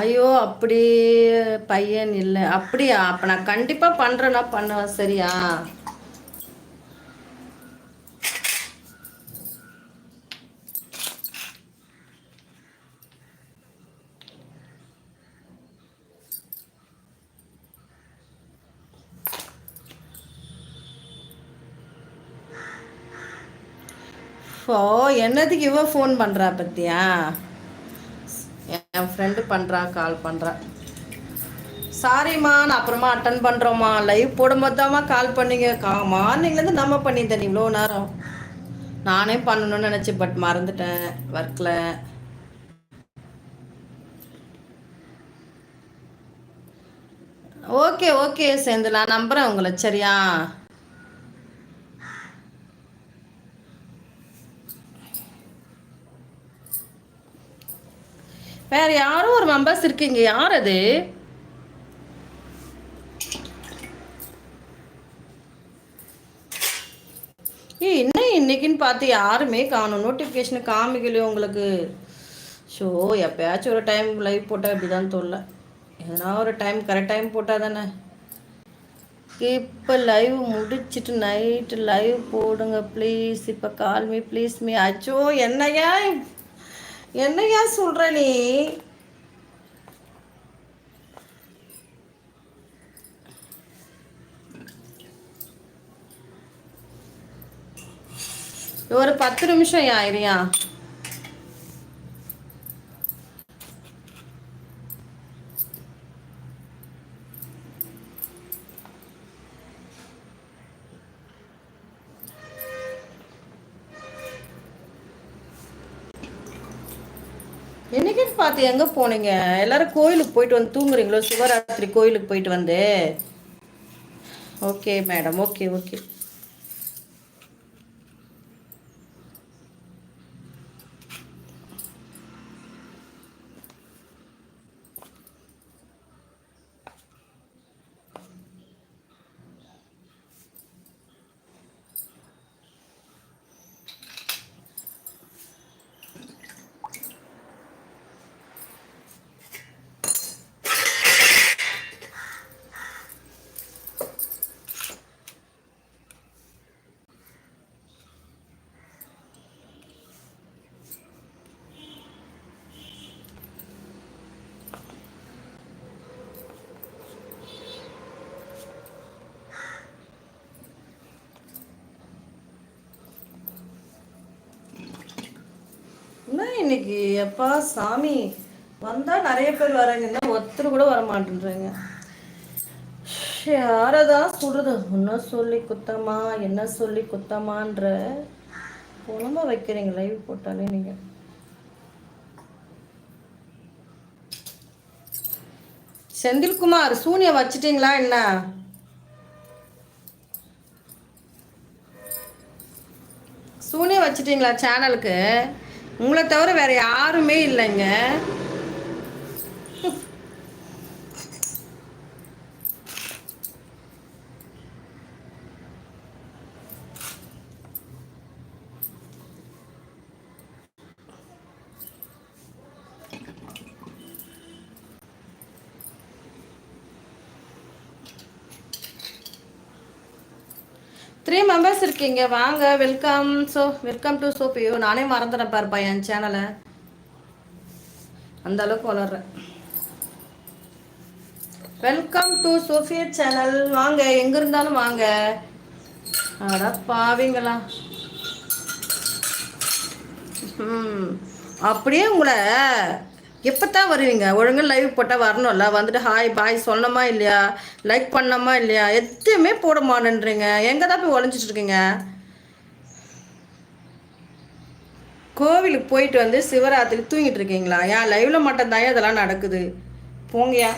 ஐயோ அப்படி பையன் இல்லை. அப்படியா? அப்போ நான் கண்டிப்பாக பண்ணுறேன்னா பண்ணுவேன் சரியா? ஓ என்னதுக்கு இவ ஃபோன் பண்ணுறா பத்தியா? என் ஃப்ரெண்டு பண்ணுறா கால் பண்ணுறா சாரிம்மா நான் அப்புறமா அட்டன் பண்ணுறோம்மா லைவ் போடும்போது தாம்மா கால் பண்ணிங்க. கா மார்னிங்லேருந்து நம்ம பண்ணியிருந்தேன் இவ்வளோ நேரம்? நானே பண்ணணும்னு நினச்சி பட் மறந்துட்டேன் ஒர்க்கில் ஓகே ஓகே சேர்ந்து நான் நம்புகிறேன் உங்களை. சரியா? வேற யாரும் ஒரு மெம்பர்ஸ் இருக்கீங்க. யார் அது? ஏய் என்ன இன்னைக்குன்னு பார்த்து யாருமே காணும். நோட்டிஃபிகேஷன் காமிக்கலையோ உங்களுக்கு? ஷோ எப்பயாச்சும் ஒரு டைம் லைவ் போட்டால் இப்படி தான் தோல்ல. எதனா ஒரு டைம் கரெக்ட் டைம் போட்டால் தானே. இப்போ லைவ் முடிச்சுட்டு நைட்டு லைவ் போடுங்க ப்ளீஸ் இப்போ கால் மீ ப்ளீஸ் மீ அச்சோ என்னையா என்னையா சொல்கிற நீ? ஒரு பத்து நிமிஷம் ஆயிரியா என்னைக்குன்னு பார்த்து எங்கே போனீங்க? எல்லாரும் கோயிலுக்கு போயிட்டு வந்து தூங்குறீங்களோ? சிவராத்திரி கோயிலுக்கு போயிட்டு வந்து? ஓகே மேடம் ஓகே ஓகே என்ன இன்னைக்கு? எப்பா சாமி. வந்தா நிறைய பேர் வராங்கன்னா ஒருத்தர் கூட வர மாட்டேன்றாங்க யாரதான் சொல்றது? என்ன சொல்லி குத்தமா? என்ன சொல்லி குத்தமான்ற புலம்ப வைக்கிறீங்க லைவ் போட்டாலே நீங்க. செந்தில்குமார் சூனிய வச்சிட்டீங்களா என்ன? சூனிய வச்சிட்டீங்களா சேனலுக்கு உங்களை தவிர வேற யாருமே இல்லைங்க. த்ரீ மெம்பர்ஸ் இருக்கீங்க. வாங்க welcome so welcome to Sophia நானே மறந்துட்டேன் பாருப்பா என் சேனலை அந்த அளவுக்கு வளர்றேன். வெல்கம் டு சோஃபியா சேனல் வாங்க எங்க இருந்தாலும் வாங்க. அட பாவிங்களா. ம் அப்படியே உங்களை எப்போத்தான் வருவீங்க? ஒழுங்கா லைவ் போட்டால் வரணும்ல? வந்துட்டு ஹாய் பாய் சொன்னோமா இல்லையா? லைக் பண்ணோமா இல்லையா? எதுவுமே போட மாட்டேன்றீங்க. எங்கே தான் போய் ஒளிஞ்சிட்டு இருக்கீங்க? கோவிலுக்கு போயிட்டு வந்து சிவராத்திரி தூங்கிட்டு இருக்கீங்களா? ஏன் லைவ்ல மட்டும்தான் இதெல்லாம் நடக்குது? போங்கயா